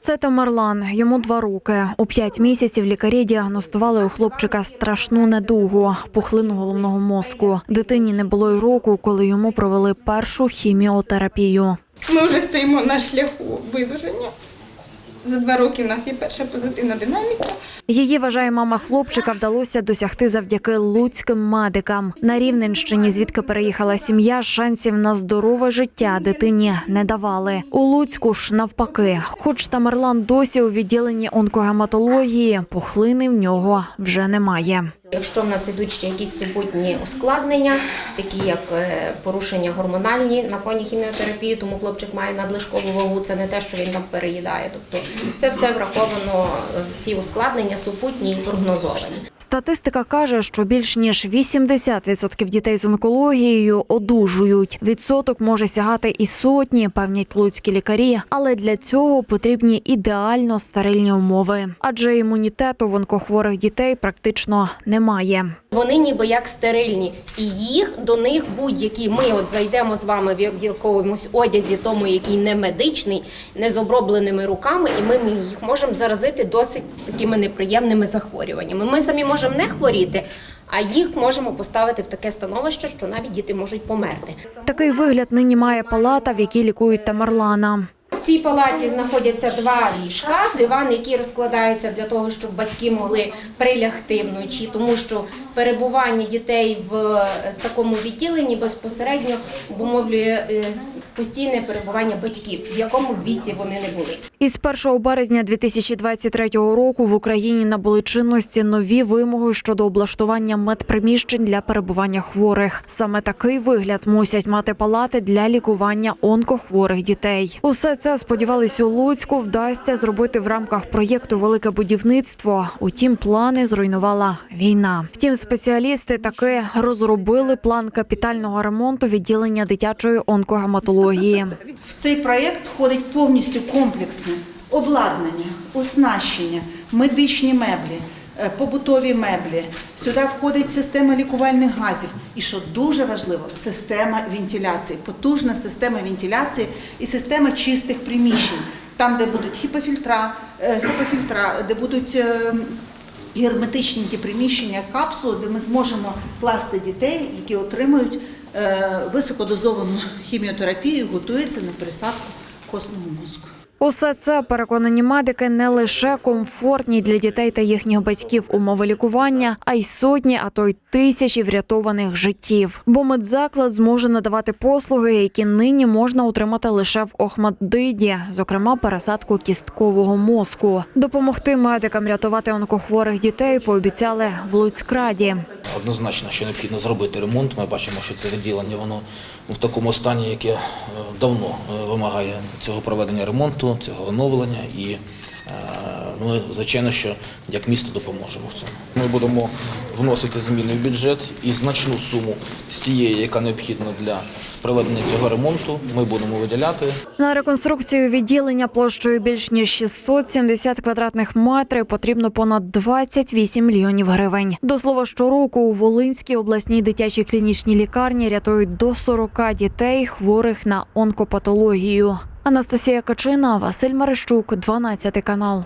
Це Тамерлан, Йому два роки. У п'ять місяців лікарі діагностували у хлопчика страшну недугу пухлину головного мозку. Дитині не було й року, коли йому провели першу хіміотерапію. Ми вже стоїмо на шляху видуження. За два роки в нас є перша позитивна динаміка. Її вважає мама хлопчика, вдалося досягти завдяки луцьким медикам. На Рівненщині, звідки переїхала сім'я, шансів на здорове життя дитині не давали. У Луцьку ж навпаки, хоч Тамерлан досі у відділенні онкогематології, пухлини в нього вже немає. Якщо в нас ідуть ще якісь супутні ускладнення, такі як е, порушення гормональні на фоні хіміотерапії, тому хлопчик має надлишкову вагу, це не те, що він там переїдає. Тобто це все враховано в ці ускладнення супутні і прогнозовані. Статистика каже, що більш ніж 80% дітей з онкологією одужують. Відсоток може сягати і сотні, певнять луцькі лікарі, але для цього потрібні ідеально стерильні умови, адже імунітету в онкохворих дітей практично немає. Вони ніби як стерильні, і їх до них будь-які. Ми от зайдемо з вами в якомусь одязі, тому який не медичний, не з обробленими руками, і ми, їх можемо заразити досить такими неприємними захворюваннями. Ми самі можемо не хворіти, а їх можемо поставити в таке становище, що навіть діти можуть померти. Такий вигляд нині має палата, в якій лікують Тамарлана. Цій палаті знаходяться два ліжка, диван, який розкладається для того, щоб батьки могли прилягти вночі, тому що перебування дітей в е, такому відділенні безпосередньо обумовлює е, постійне перебування батьків, в якому віці вони не були. Із 1 березня 2023 року в Україні набули чинності нові вимоги щодо облаштування медприміщень для перебування хворих. Саме такий вигляд мусять мати палати для лікування онкохворих дітей. Усе це сподівались у Луцьку вдасться зробити в рамках проєкту Велике будівництво. Утім, плани зруйнувала війна. Втім, спеціалісти таки розробили план капітального ремонту відділення дитячої онкогематології. В цей проєкт входить повністю комплексне обладнання, оснащення, медичні меблі, побутові меблі. Сюди входить система лікувальних газів. І що дуже важливо, система вентиляції, потужна система вентиляції і система чистих приміщень. Там, де будуть хіпофільтра, е, хіпофільтра, де будуть е, герметичні ті приміщення, капсули, де ми зможемо класти дітей, які отримують е, високодозовану хіміотерапію, і готуються на пересадку костного мозку. Усе це переконані медики не лише комфортні для дітей та їхніх батьків умови лікування, а й сотні, а то й тисячі врятованих життів. Бо медзаклад зможе надавати послуги, які нині можна отримати лише в Охмаддиді, зокрема пересадку кісткового мозку. Допомогти медикам рятувати онкохворих дітей пообіцяли в Луцькраді. Однозначно, що необхідно зробити ремонт. Ми бачимо, що це відділення воно в такому стані, яке е, давно е, вимагає цього проведення ремонту, цього оновлення. І ми, звичайно, що як місто допоможемо в цьому. Ми будемо вносити зміни в бюджет і значну суму з тієї, яка необхідна для проведення цього ремонту, ми будемо виділяти. На реконструкцію відділення площею більш ніж 670 квадратних метрів потрібно понад 28 мільйонів гривень. До слова, щороку у Волинській обласній дитячій клінічній лікарні рятують до 40 дітей, хворих на онкопатологію. Анастасія Качина, Василь Марищук, 12 канал.